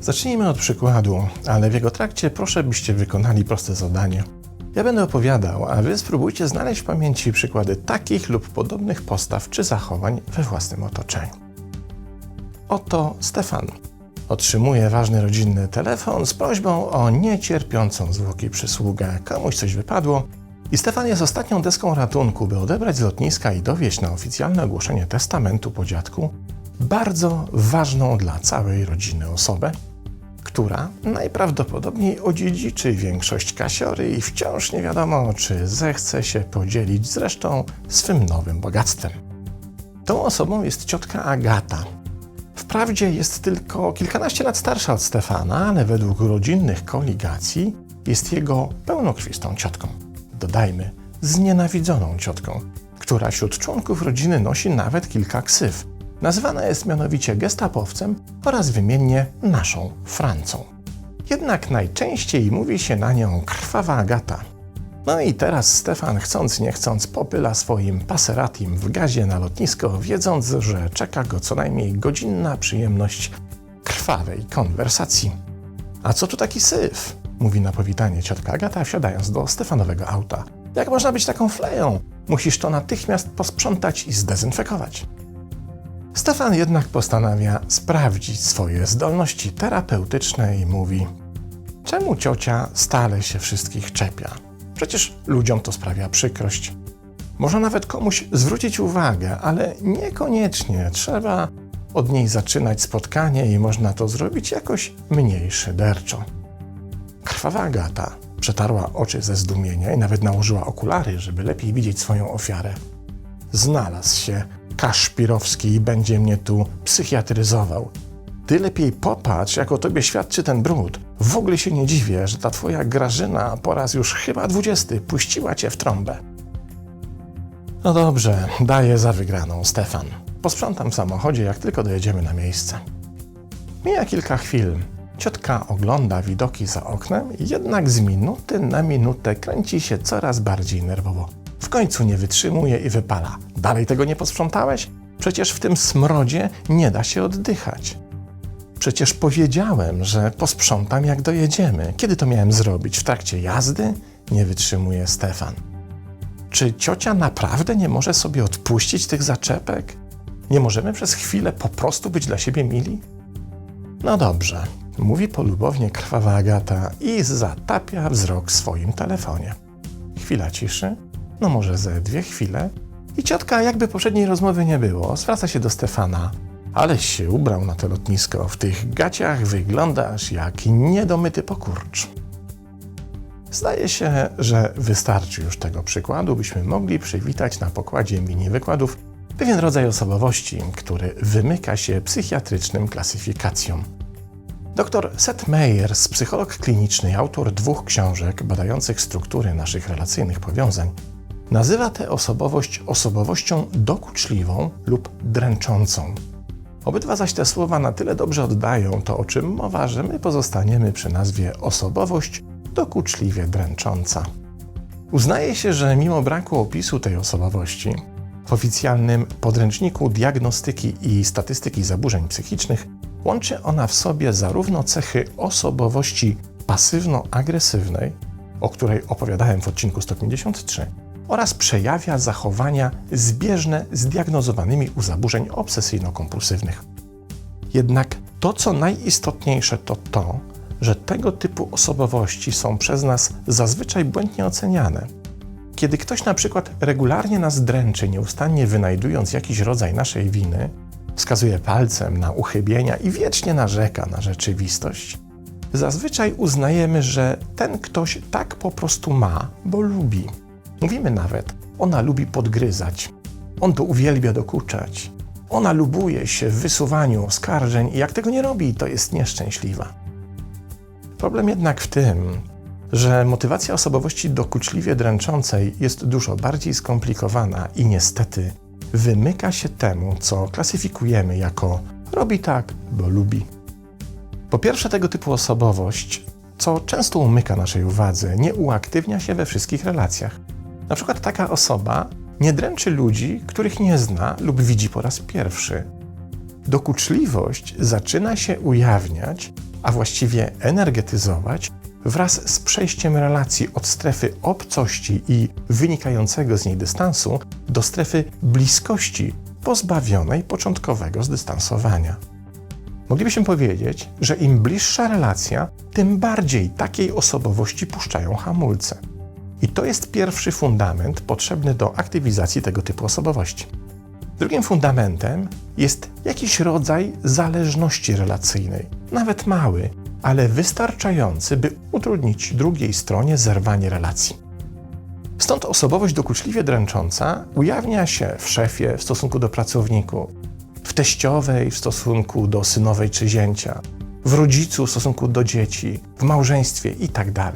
Zacznijmy od przykładu, ale w jego trakcie proszę, byście wykonali proste zadanie. Ja będę opowiadał, a wy spróbujcie znaleźć w pamięci przykłady takich lub podobnych postaw czy zachowań we własnym otoczeniu. Oto Stefan. Otrzymuje ważny rodzinny telefon z prośbą o niecierpiącą zwłoki przysługę. Komuś coś wypadło i Stefan jest ostatnią deską ratunku, by odebrać z lotniska i dowieść na oficjalne ogłoszenie testamentu po dziadku bardzo ważną dla całej rodziny osobę, która najprawdopodobniej odziedziczy większość kasiory i wciąż nie wiadomo, czy zechce się podzielić zresztą swym nowym bogactwem. Tą osobą jest ciotka Agata. Wprawdzie jest tylko kilkanaście lat starsza od Stefana, ale według rodzinnych koligacji jest jego pełnokrwistą ciotką. Dodajmy, znienawidzoną ciotką, która wśród członków rodziny nosi nawet kilka ksyw. Nazywana jest mianowicie gestapowcem oraz wymiennie naszą Francą. Jednak najczęściej mówi się na nią krwawa Agata. No i teraz Stefan, chcąc nie chcąc, popyla swoim paseratim w gazie na lotnisko, wiedząc, że czeka go co najmniej godzinna przyjemność krwawej konwersacji. A co tu taki syf? Mówi na powitanie ciotka Agata, wsiadając do Stefanowego auta. Jak można być taką fleją? Musisz to natychmiast posprzątać i zdezynfekować. Stefan jednak postanawia sprawdzić swoje zdolności terapeutyczne i mówi: Czemu ciocia stale się wszystkich czepia? Przecież ludziom to sprawia przykrość. Można nawet komuś zwrócić uwagę, ale niekoniecznie trzeba od niej zaczynać spotkanie i można to zrobić jakoś mniej szyderczo. Krwawa Agata przetarła oczy ze zdumienia i nawet nałożyła okulary, żeby lepiej widzieć swoją ofiarę. Znalazł się Kaszpirowski i będzie mnie tu psychiatryzował. Ty lepiej popatrz, jak o tobie świadczy ten brud. W ogóle się nie dziwię, że ta twoja Grażyna po raz już chyba dwudziesty puściła cię w trąbę. No dobrze, daję za wygraną, Stefan. Posprzątam w samochodzie, jak tylko dojedziemy na miejsce. Mija kilka chwil. Ciotka ogląda widoki za oknem, jednak z minuty na minutę kręci się coraz bardziej nerwowo. W końcu nie wytrzymuje i wypala. Dalej tego nie posprzątałeś? Przecież w tym smrodzie nie da się oddychać. Przecież powiedziałem, że posprzątam jak dojedziemy. Kiedy to miałem zrobić? W trakcie jazdy? Nie wytrzymuje Stefan. Czy ciocia naprawdę nie może sobie odpuścić tych zaczepek? Nie możemy przez chwilę po prostu być dla siebie mili? No dobrze, mówi polubownie krwawa Agata i zatapia wzrok w swoim telefonie. Chwila ciszy, no może ze dwie chwile, i ciotka, jakby poprzedniej rozmowy nie było, zwraca się do Stefana. Aleś się ubrał na to lotnisko. W tych gaciach wyglądasz jak niedomyty pokurcz. Zdaje się, że wystarczy już tego przykładu, byśmy mogli przywitać na pokładzie mini wykładów pewien rodzaj osobowości, który wymyka się psychiatrycznym klasyfikacjom. Dr Seth Meyers, psycholog kliniczny autor dwóch książek badających struktury naszych relacyjnych powiązań, nazywa tę osobowość osobowością dokuczliwą lub dręczącą. Obydwa zaś te słowa na tyle dobrze oddają to, o czym mowa, że my pozostaniemy przy nazwie osobowość dokuczliwie dręcząca. Uznaje się, że mimo braku opisu tej osobowości, w oficjalnym podręczniku diagnostyki i statystyki zaburzeń psychicznych łączy ona w sobie zarówno cechy osobowości pasywno-agresywnej, o której opowiadałem w odcinku 153, oraz przejawia zachowania zbieżne z diagnozowanymi u zaburzeń obsesyjno-kompulsywnych. Jednak to, co najistotniejsze, to to, że tego typu osobowości są przez nas zazwyczaj błędnie oceniane. Kiedy ktoś na przykład regularnie nas dręczy, nieustannie wynajdując jakiś rodzaj naszej winy, wskazuje palcem na uchybienia i wiecznie narzeka na rzeczywistość, zazwyczaj uznajemy, że ten ktoś tak po prostu ma, bo lubi. Mówimy nawet, ona lubi podgryzać, on to uwielbia dokuczać, ona lubuje się w wysuwaniu oskarżeń i jak tego nie robi, to jest nieszczęśliwa. Problem jednak w tym, że motywacja osobowości dokuczliwie dręczącej jest dużo bardziej skomplikowana i niestety wymyka się temu, co klasyfikujemy jako robi tak, bo lubi. Po pierwsze, tego typu osobowość co często umyka naszej uwadze, nie uaktywnia się we wszystkich relacjach. Na przykład taka osoba nie dręczy ludzi, których nie zna lub widzi po raz pierwszy. Dokuczliwość zaczyna się ujawniać, a właściwie energetyzować wraz z przejściem relacji od strefy obcości i wynikającego z niej dystansu do strefy bliskości, pozbawionej początkowego zdystansowania. Moglibyśmy powiedzieć, że im bliższa relacja, tym bardziej takiej osobowości puszczają hamulce. I to jest pierwszy fundament potrzebny do aktywizacji tego typu osobowości. Drugim fundamentem jest jakiś rodzaj zależności relacyjnej, nawet mały, ale wystarczający, by utrudnić drugiej stronie zerwanie relacji. Stąd osobowość dokuczliwie dręcząca ujawnia się w szefie w stosunku do pracowników, w teściowej w stosunku do synowej czy zięcia, w rodzicu w stosunku do dzieci, w małżeństwie itd.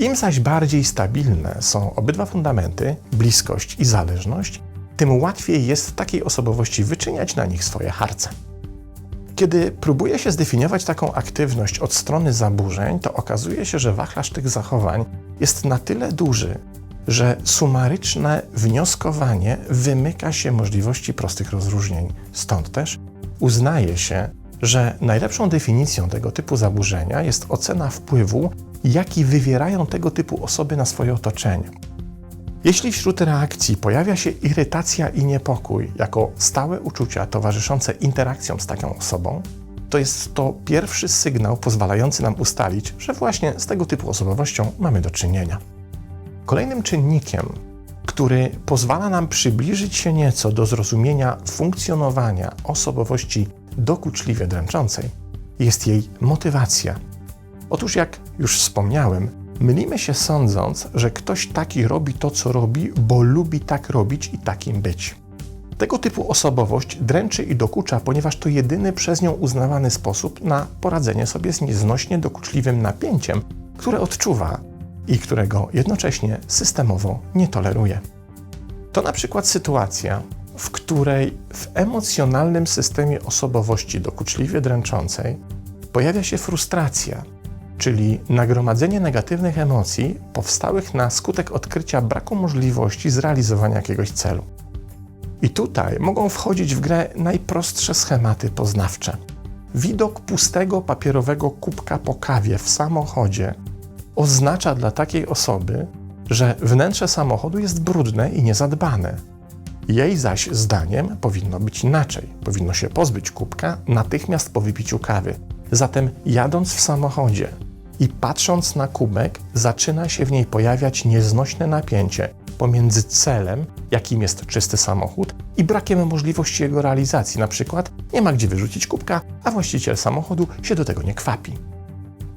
Im zaś bardziej stabilne są obydwa fundamenty, bliskość i zależność, tym łatwiej jest takiej osobowości wyczyniać na nich swoje harce. Kiedy próbuje się zdefiniować taką aktywność od strony zaburzeń, to okazuje się, że wachlarz tych zachowań jest na tyle duży, że sumaryczne wnioskowanie wymyka się możliwości prostych rozróżnień. Stąd też uznaje się, że najlepszą definicją tego typu zaburzenia jest ocena wpływu, jaki wywierają tego typu osoby na swoje otoczenie. Jeśli wśród reakcji pojawia się irytacja i niepokój jako stałe uczucia towarzyszące interakcjom z taką osobą, to jest to pierwszy sygnał pozwalający nam ustalić, że właśnie z tego typu osobowością mamy do czynienia. Kolejnym czynnikiem, który pozwala nam przybliżyć się nieco do zrozumienia funkcjonowania osobowości dokuczliwie dręczącej, jest jej motywacja. Otóż, jak już wspomniałem, mylimy się sądząc, że ktoś taki robi to, co robi, bo lubi tak robić i takim być. Tego typu osobowość dręczy i dokucza, ponieważ to jedyny przez nią uznawany sposób na poradzenie sobie z nieznośnie dokuczliwym napięciem, które odczuwa i którego jednocześnie systemowo nie toleruje. To na przykład sytuacja, w której w emocjonalnym systemie osobowości dokuczliwie dręczącej pojawia się frustracja, czyli nagromadzenie negatywnych emocji powstałych na skutek odkrycia braku możliwości zrealizowania jakiegoś celu. I tutaj mogą wchodzić w grę najprostsze schematy poznawcze. Widok pustego papierowego kubka po kawie w samochodzie oznacza dla takiej osoby, że wnętrze samochodu jest brudne i niezadbane. Jej zaś zdaniem powinno być inaczej. Powinno się pozbyć kubka natychmiast po wypiciu kawy. Zatem jadąc w samochodzie i patrząc na kubek, zaczyna się w niej pojawiać nieznośne napięcie pomiędzy celem, jakim jest czysty samochód, i brakiem możliwości jego realizacji. Na przykład nie ma gdzie wyrzucić kubka, a właściciel samochodu się do tego nie kwapi.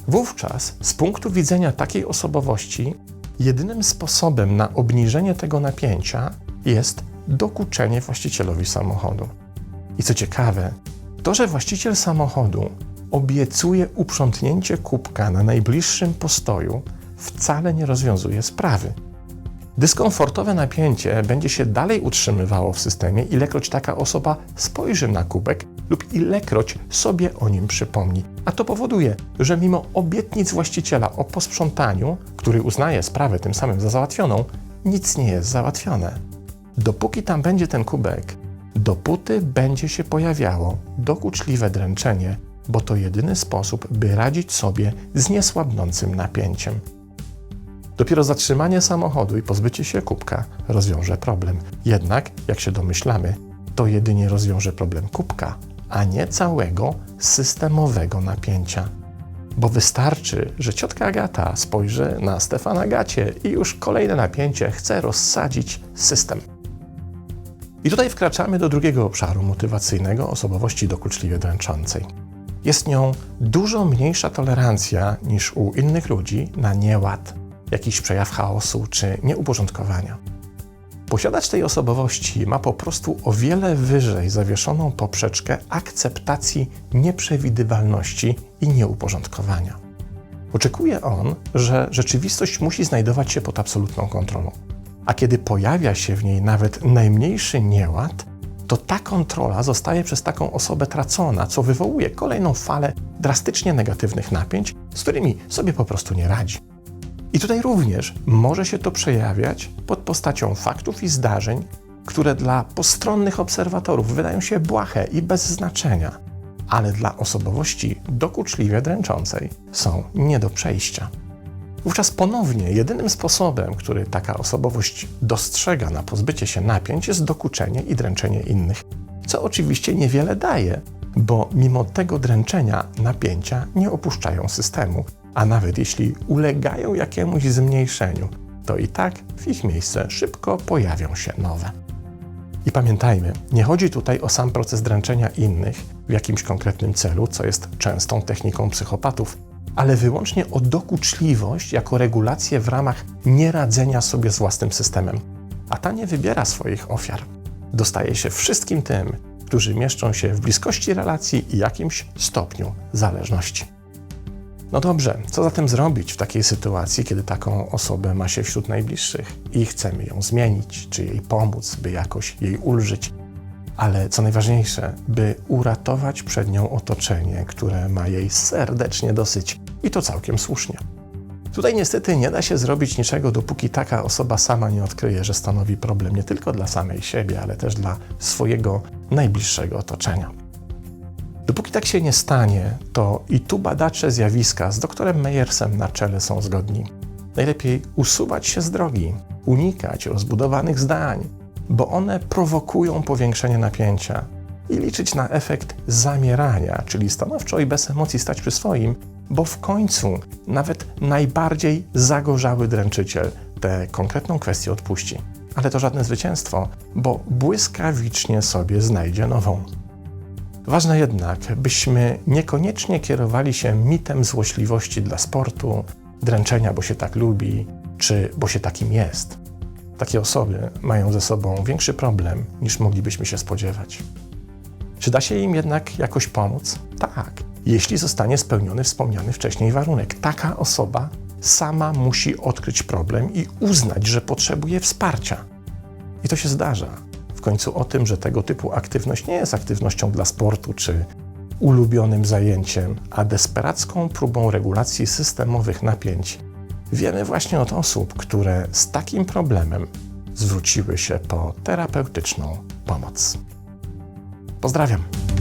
Wówczas, z punktu widzenia takiej osobowości, jedynym sposobem na obniżenie tego napięcia jest dokuczenie właścicielowi samochodu. I co ciekawe, to, że właściciel samochodu obiecuje uprzątnięcie kubka na najbliższym postoju, wcale nie rozwiązuje sprawy. Dyskomfortowe napięcie będzie się dalej utrzymywało w systemie, ilekroć taka osoba spojrzy na kubek lub ilekroć sobie o nim przypomni. A to powoduje, że mimo obietnic właściciela o posprzątaniu, który uznaje sprawę tym samym za załatwioną, nic nie jest załatwione. Dopóki tam będzie ten kubek, dopóty będzie się pojawiało dokuczliwe dręczenie, bo to jedyny sposób, by radzić sobie z niesłabnącym napięciem. Dopiero zatrzymanie samochodu i pozbycie się kubka rozwiąże problem. Jednak, jak się domyślamy, to jedynie rozwiąże problem kubka, a nie całego systemowego napięcia. Bo wystarczy, że ciotka Agata spojrzy na Stefana Gacie i już kolejne napięcie chce rozsadzić system. I tutaj wkraczamy do drugiego obszaru motywacyjnego osobowości dokuczliwie dręczącej. Jest nią dużo mniejsza tolerancja niż u innych ludzi na nieład, jakiś przejaw chaosu czy nieuporządkowania. Posiadać tej osobowości ma po prostu o wiele wyżej zawieszoną poprzeczkę akceptacji nieprzewidywalności i nieuporządkowania. Oczekuje on, że rzeczywistość musi znajdować się pod absolutną kontrolą. A kiedy pojawia się w niej nawet najmniejszy nieład, to ta kontrola zostaje przez taką osobę tracona, co wywołuje kolejną falę drastycznie negatywnych napięć z którymi sobie po prostu nie radzi. I tutaj również może się to przejawiać pod postacią faktów i zdarzeń, które dla postronnych obserwatorów wydają się błahe i bez znaczenia, ale dla osobowości dokuczliwie dręczącej są nie do przejścia. Wówczas ponownie jedynym sposobem, który taka osobowość dostrzega na pozbycie się napięć, jest dokuczenie i dręczenie innych, co oczywiście niewiele daje, bo mimo tego dręczenia napięcia nie opuszczają systemu, a nawet jeśli ulegają jakiemuś zmniejszeniu, to i tak w ich miejsce szybko pojawią się nowe. I pamiętajmy, nie chodzi tutaj o sam proces dręczenia innych w jakimś konkretnym celu, co jest częstą techniką psychopatów, ale wyłącznie o dokuczliwość jako regulację w ramach nieradzenia sobie z własnym systemem. A ta nie wybiera swoich ofiar. Dostaje się wszystkim tym, którzy mieszczą się w bliskości relacji i jakimś stopniu zależności. No dobrze, co zatem zrobić w takiej sytuacji, kiedy taką osobę ma się wśród najbliższych i chcemy ją zmienić, czy jej pomóc, by jakoś jej ulżyć? Ale co najważniejsze, by uratować przed nią otoczenie, które ma jej serdecznie dosyć i to całkiem słusznie. Tutaj niestety nie da się zrobić niczego, dopóki taka osoba sama nie odkryje, że stanowi problem nie tylko dla samej siebie, ale też dla swojego najbliższego otoczenia. Dopóki tak się nie stanie, to i tu badacze zjawiska z doktorem Meyersem na czele są zgodni. Najlepiej usuwać się z drogi, unikać rozbudowanych zdań, bo one prowokują powiększenie napięcia i liczyć na efekt zamierania, czyli stanowczo i bez emocji stać przy swoim, bo w końcu nawet najbardziej zagorzały dręczyciel tę konkretną kwestię odpuści. Ale to żadne zwycięstwo, bo błyskawicznie sobie znajdzie nową. Ważne jednak, byśmy niekoniecznie kierowali się mitem złośliwości dla sportu, dręczenia, bo się tak lubi, czy bo się takim jest. Takie osoby mają ze sobą większy problem niż moglibyśmy się spodziewać. Czy da się im jednak jakoś pomóc? Tak, jeśli zostanie spełniony wspomniany wcześniej warunek. Taka osoba sama musi odkryć problem i uznać, że potrzebuje wsparcia. I to się zdarza. W końcu o tym, że tego typu aktywność nie jest aktywnością dla sportu czy ulubionym zajęciem, a desperacką próbą regulacji systemowych napięć, wiemy właśnie od osób, które z takim problemem zwróciły się po terapeutyczną pomoc. Pozdrawiam.